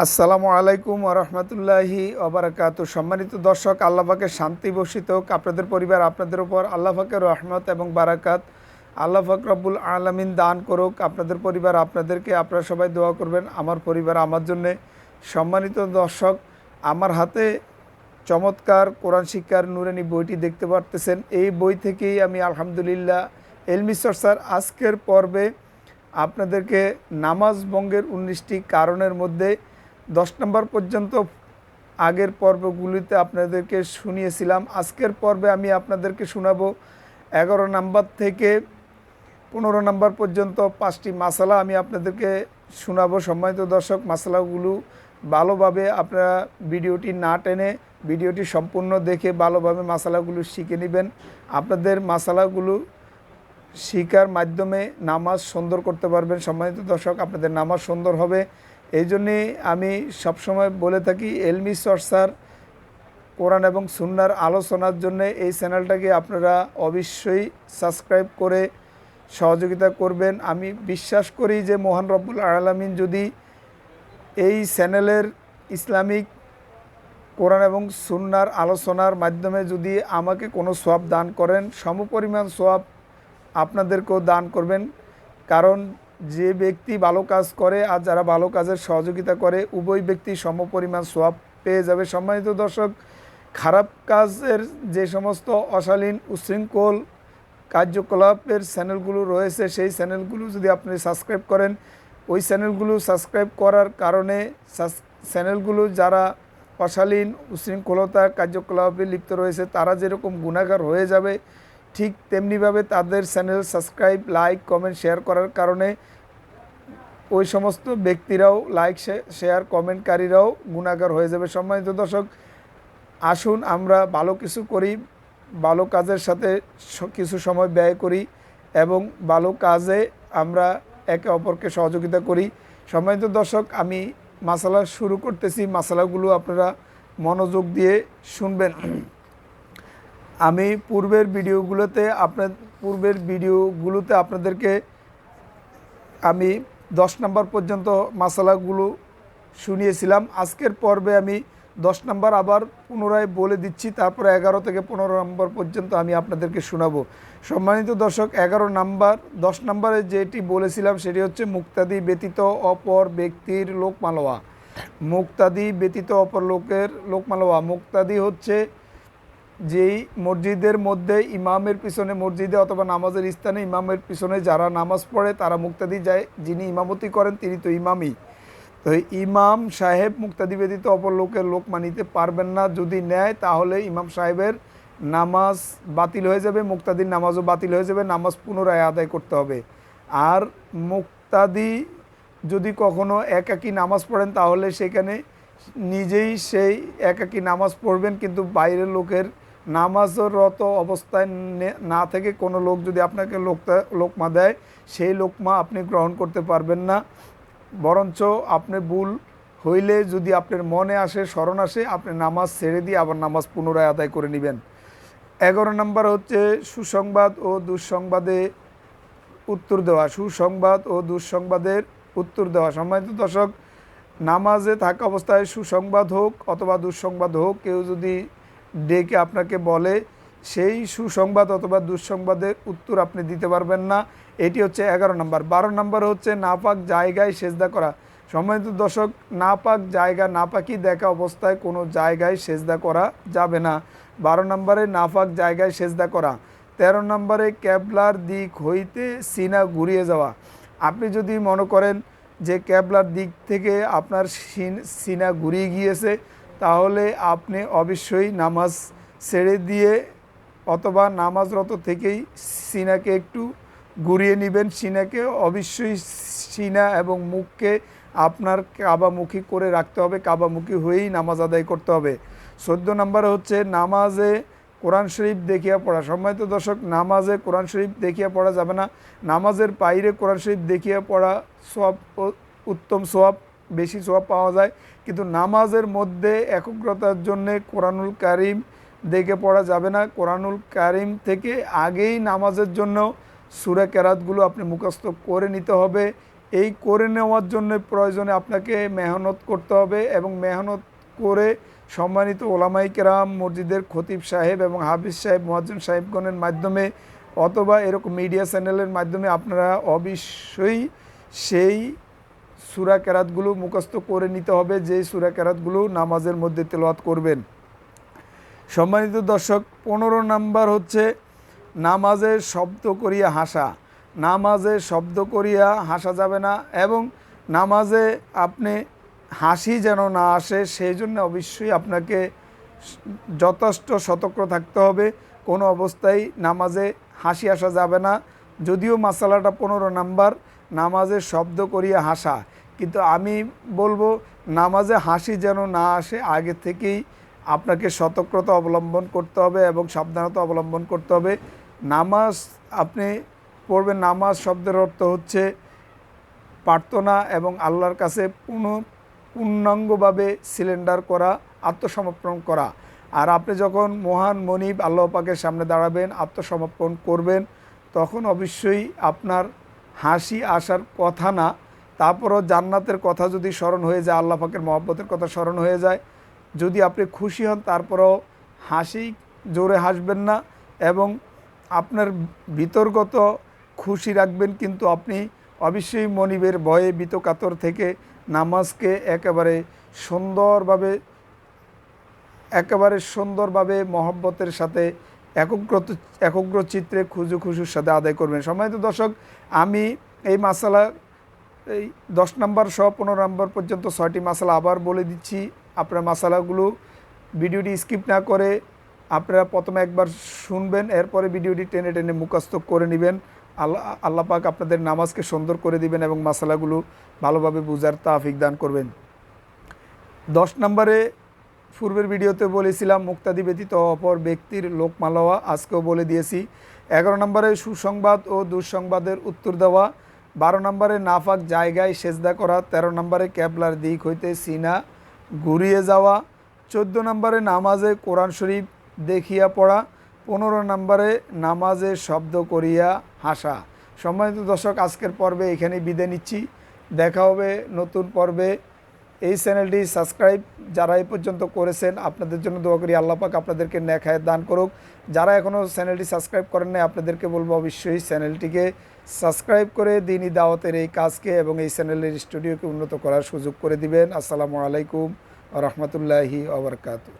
আসসালামু আলাইকুম রহমতুল্লাহি ওবরাকাত সম্মানিত দর্শক আল্লাহাকে শান্তি বর্ষিত হোক। আপনাদের পরিবার, আপনাদের উপর আল্লাহাকে রহমত এবং বারাকাত। আল্লাহ রব্বুল আলমিন দান করুক। আপনাদের পরিবার, আপনাদেরকে আপনারা সবাই দোয়া করবেন। আমার পরিবার, আমার জন্যে। সম্মানিত দর্শক, আমার হাতে চমৎকার কোরআন শিক্ষার নুরানি বইটি দেখতে পারতেছেন। এই বই থেকেই আমি আলহামদুলিল্লাহ এলমি চর্চার আজকের পর্বে আপনাদেরকে নামাজ বঙ্গের উনিশটি কারণের মধ্যে দশ নম্বর পর্যন্ত আগের পর্বগুলিতে আপনাদেরকে শুনিয়েছিলাম। আজকের পর্বে আমি আপনাদেরকে শোনাবো এগারো নাম্বার থেকে পনেরো নাম্বার পর্যন্ত পাঁচটি মাসালা আমি আপনাদেরকে শোনাবো। সম্মানিত দর্শক, মাসালাগুলো ভালোভাবে আপনারা ভিডিওটি না টেনে ভিডিওটি সম্পূর্ণ দেখে ভালোভাবে মাসালাগুলো শিখে নেবেন। আপনাদের মাসালাগুলো শিকার মাধ্যমে নামাজ সুন্দর করতে পারবেন। সম্মানিত দর্শক, আপনাদের নামাজ সুন্দর হবে। এই জন্যে আমি সবসময় বলে থাকি, এলমি চর্চার কোরআন এবং সুন্নার আলোচনার জন্য এই চ্যানেলটাকে আপনারা অবশ্যই সাবস্ক্রাইব করে সহযোগিতা করবেন। আমি বিশ্বাস করি যে মোহান রব্বুল আলমিন যদি এই চ্যানেলের ইসলামিক কোরআন এবং সুন্নার আলোচনার মাধ্যমে যদি আমাকে কোনো সোয়াব দান করেন, সমপরিমাণ সোয়াব আপনাদেরকেও দান করবেন। কারণ যে ব্যক্তি ভালো কাজ করে আর যারা ভালো কাজের সহযোগিতা করে, উভয় ব্যক্তি সমপরিমাণ সোয়াব পেয়ে যাবে। সম্মানিত দর্শক, খারাপ কাজের যে সমস্ত অশালীন উশৃঙ্খল কার্যকলাপের চ্যানেলগুলো রয়েছে, সেই চ্যানেলগুলো যদি আপনি সাবস্ক্রাইব করেন, ওই চ্যানেলগুলো সাবস্ক্রাইব করার কারণে চ্যানেলগুলো যারা অশালীন উশৃঙ্খলতা কার্যকলাপে লিপ্ত রয়েছে, তারা যেরকম গুণাগার হয়ে যাবে ঠিক তেমনিভাবে তাদের channel subscribe, like, comment, share করার কারণে ওই সমস্ত ব্যক্তিরাও লাইক শেয়ার, কমেন্টকারীরাও গুণাগার হয়ে যাবে। সম্মানিত দর্শক, আসুন আমরা ভালো কিছু করি, ভালো কাজের সাথে কিছু সময় ব্যয় করি এবং ভালো কাজে আমরা একে অপরকে সহযোগিতা করি। সম্মানিত দর্শক, আমি মাসালা শুরু করতেছি। মাসালাগুলো আপনারা মনোযোগ দিয়ে শুনবেন। আমি পূর্বের ভিডিওগুলোতে আপনার, পূর্বের ভিডিওগুলোতে আপনাদেরকে আমি দশ নম্বর পর্যন্ত মশালাগুলো শুনিয়েছিলাম। আজকের পর্বে আমি দশ নম্বর আবার পুনরায় বলে দিচ্ছি, তারপরে এগারো থেকে পনেরো নম্বর পর্যন্ত আমি আপনাদেরকে শোনাবো। সম্মানিত দর্শক, এগারো নাম্বার, দশ নম্বরে যেটি বলেছিলাম সেটি হচ্ছে মুক্তাদি ব্যতীত অপর ব্যক্তির লোকমালোয়া মুক্তাদি ব্যতীত অপর লোকের লোকমালোয়া মুক্তাদি হচ্ছে যেই মসজিদের মধ্যে ইমামের পিছনে মসজিদে অথবা নামাজের স্থানে ইমামের পিছনে যারা নামাজ পড়ে, তারা মুক্তাদি যায়, যিনি ইমামতি করেন তিনি তো ইমামই। তো ইমাম সাহেব মুক্তাদি ব্যতীত অপর লোকের লোক মানিতে পারবেন না। যদি নেয়, তাহলে ইমাম সাহেবের নামাজ বাতিল হয়ে যাবে, মুক্তাদির নামাজও বাতিল হয়ে যাবে, নামাজ পুনরায় আদায় করতে হবে। আর মুক্তাদি যদি কখনো একাকি নামাজ পড়েন, তাহলে সেখানে নিজেই সেই একাকি নামাজ পড়বেন, কিন্তু বাইরের লোকের নামাজরত অবস্থায় না থেকে কোনো লোক যদি আপনাকে লোকটা, লোকমা দেয়, সেই লোকমা আপনি গ্রহণ করতে পারবেন না। বরঞ্চ আপনি ভুল হইলে যদি আপনার মনে আসে, স্মরণ আসে, আপনি নামাজ ছেড়ে দিয়ে আবার নামাজ পুনরায় আদায় করে নেবেন। এগারো নম্বর হচ্ছে সুসংবাদ ও দুঃসংবাদে উত্তর দেওয়া। সুসংবাদ ও দুঃসংবাদের উত্তর দেওয়া। সম্মানিত দর্শক, নামাজে থাকা অবস্থায় সুসংবাদ হোক অথবা দুঃসংবাদ হোক, কেউ যদি ডেকে আপনাকে বলে, সেই সুসংবাদ অথবা দুঃসংবাদের উত্তর আপনি দিতে পারবেন না। এটি হচ্ছে এগারো নম্বর। বারো নম্বর হচ্ছে নাপাক জায়গায় সেজদা করা। সম্মানিত দর্শক, নাপাক জায়গা নাপাকি দেখা অবস্থায় কোনো জায়গায় সেজদা করা যাবে না। বারো নম্বরে নাপাক জায়গায় সেজদা করা। তেরো নম্বরে ক্যাবলার দিক হইতে সিনা ঘুরিয়ে যাওয়া। আপনি যদি মনে করেন যে ক্যাবলার দিক থেকে আপনার সিনা ঘুরিয়ে গিয়েছে তাহলে আপনি অবশ্যই নামাজ ছেড়ে দিয়ে অথবা নামাজরত থেকেই সিনাকে একটু ঘুরিয়ে নেবেন। সিনাকে অবশ্যই সিনা এবং মুখকে আপনার কাবামুখী করে রাখতে হবে। কাবামুখী হয়েই নামাজ আদায় করতে হবে। চোদ্দ নম্বরে হচ্ছে নামাজে কোরআন শরীফ দেখিয়া পড়া। সম্মানিত দর্শক, নামাজে কোরআন শরীফ দেখিয়া পড়া যাবে না। নামাজের বাইরে কোরআন শরীফ দেখিয়া পড়া সব উত্তম সোয়াব বেশি সোয়াব পাওয়া যায়। কিন্তু নামাজের মধ্যে একগ্রতার জন্যে কোরআনুল কারিম দেখে পড়া যাবে না। কোরআনুল কারিম থেকে আগেই নামাজের জন্য সুরা কেরাতগুলো আপনি মুখস্থ করে নিতে হবে। এই করে নেওয়ার জন্য প্রয়োজনে আপনাকে মেহনত করতে হবে এবং মেহনত করে সম্মানিত ওলামাই কেরাম, মসজিদের খতিব সাহেব এবং হাফিজ সাহেব মহাজন সাহেবগণের মাধ্যমে অথবা এরকম মিডিয়া চ্যানেলের মাধ্যমে আপনারা অবশ্যই সেই সুরা কেরাতগুলো মুখস্থ করে নিতে হবে যে সুরা কেরাতগুলো নামাজের মধ্যে তেলাওয়াত করবেন। সম্মানিত দর্শক, পনেরো নাম্বার হচ্ছে নামাজে শব্দ করিয়া হাসা। নামাজে শব্দ করিয়া হাসা যাবে না এবং নামাজে আপনি হাসি যেন না আসে, সেই জন্য অবশ্যই আপনাকে যথেষ্ট সতর্ক থাকতে হবে। কোনো অবস্থায় নামাজে হাসি আসা যাবে না। যদিও মাসালাটা পনেরো নাম্বার নামাজে শব্দ করিয়া হাসা। কিন্তু আমি বলব, নামাজে হাসি যেন না আসে, আগে থেকেই আপনাকে সতর্কতা অবলম্বন করতে হবে এবং সাবধানতা অবলম্বন করতে হবে। নামাজ, আপনি পড়বেন, নামাজ শব্দের অর্থ হচ্ছে প্রার্থনা এবং আল্লাহর কাছে পূর্ণ পূর্ণাঙ্গভাবে সিলিন্ডার করা, আত্মসমর্পণ করা। আর আপনি যখন মহান মনিব, আল্লাহ পাকের সামনে দাঁড়াবেন, আত্মসমর্পণ করবেন, তখন অবশ্যই আপনার হাসি আসার কথা না, তারপরও জান্নাতের কথা যদি স্মরণ হয়ে যায়, আল্লাহ পাকের মহব্বতের কথা স্মরণ হয়ে যায়, যদি আপনি খুশি হন, তারপরও হাসি জোরে হাসবেন না এবং আপনার ভিতরগত খুশি রাখবেন, কিন্তু আপনি অবশ্যই মনিবের ভয়ে বিতকাতর থেকে নামাজকে একেবারে সুন্দরভাবে একেবারে সুন্দরভাবে মহব্বতের সাথে একগ্র একগ্র চিত্রে খুজু খুশুর সাথে আদায় করবেন। সম্মানিত দর্শক, আমি এই মাসালা, এই দশ নম্বর সহ পনেরো নম্বর পর্যন্ত ছয়টি মশলা আবার বলে দিচ্ছি। আপনার মশলাগুলো ভিডিওটি স্কিপ না করে আপনারা প্রথমে একবার শুনবেন, এরপরে ভিডিওটি টেনে টেনে মুখস্থ করে নেবেন। আল্লাহ আল্লাহ পাক আপনাদের নামাজকে সুন্দর করে দিবেন এবং মশলাগুলো ভালোভাবে বুঝার তাফিক দান করবেন। দশ নম্বরে পূর্বের ভিডিওতে বলেছিলাম, মুক্তাদি ব্যতীত অপর ব্যক্তির লোকমালওয়া আজকেও বলে দিয়েছি। এগারো নম্বরে সুসংবাদ ও দুঃসংবাদের উত্তর দেওয়া। বারো নম্বরে নাফাক জায়গায় সেজদা করা। ১৩ নম্বরে ক্যাবলার দিক হইতে সিনা ঘুরিয়ে যাওয়া। চোদ্দ নম্বরে নামাজে কোরআন শরীফ দেখিয়া পড়া। পনেরো নম্বরে নামাজে শব্দ করিয়া হাসা। সম্মানিত দর্শক, আজকের পর্বে এখানে বিদায় নিচ্ছি। দেখা হবে নতুন পর্বে। এই চ্যানেলটি সাবস্ক্রাইব যারা এই পর্যন্ত করেছেন, আপনাদের জন্য দোয়া করি আল্লাহ পাক আপনাদেরকে নেখায় দান করুক। যারা এখনও চ্যানেলটি সাবস্ক্রাইব করেন নাই, আপনাদেরকে বলব অবশ্যই চ্যানেলটিকে সাবস্ক্রাইব করে দিনই দাওয়াতের এই কাজকে এবং এই চ্যানেলের স্টুডিওকে উন্নত করার সুযোগ করে দিবেন। আসসালামু আলাইকুম রহমতুল্লাহি আবরকাতু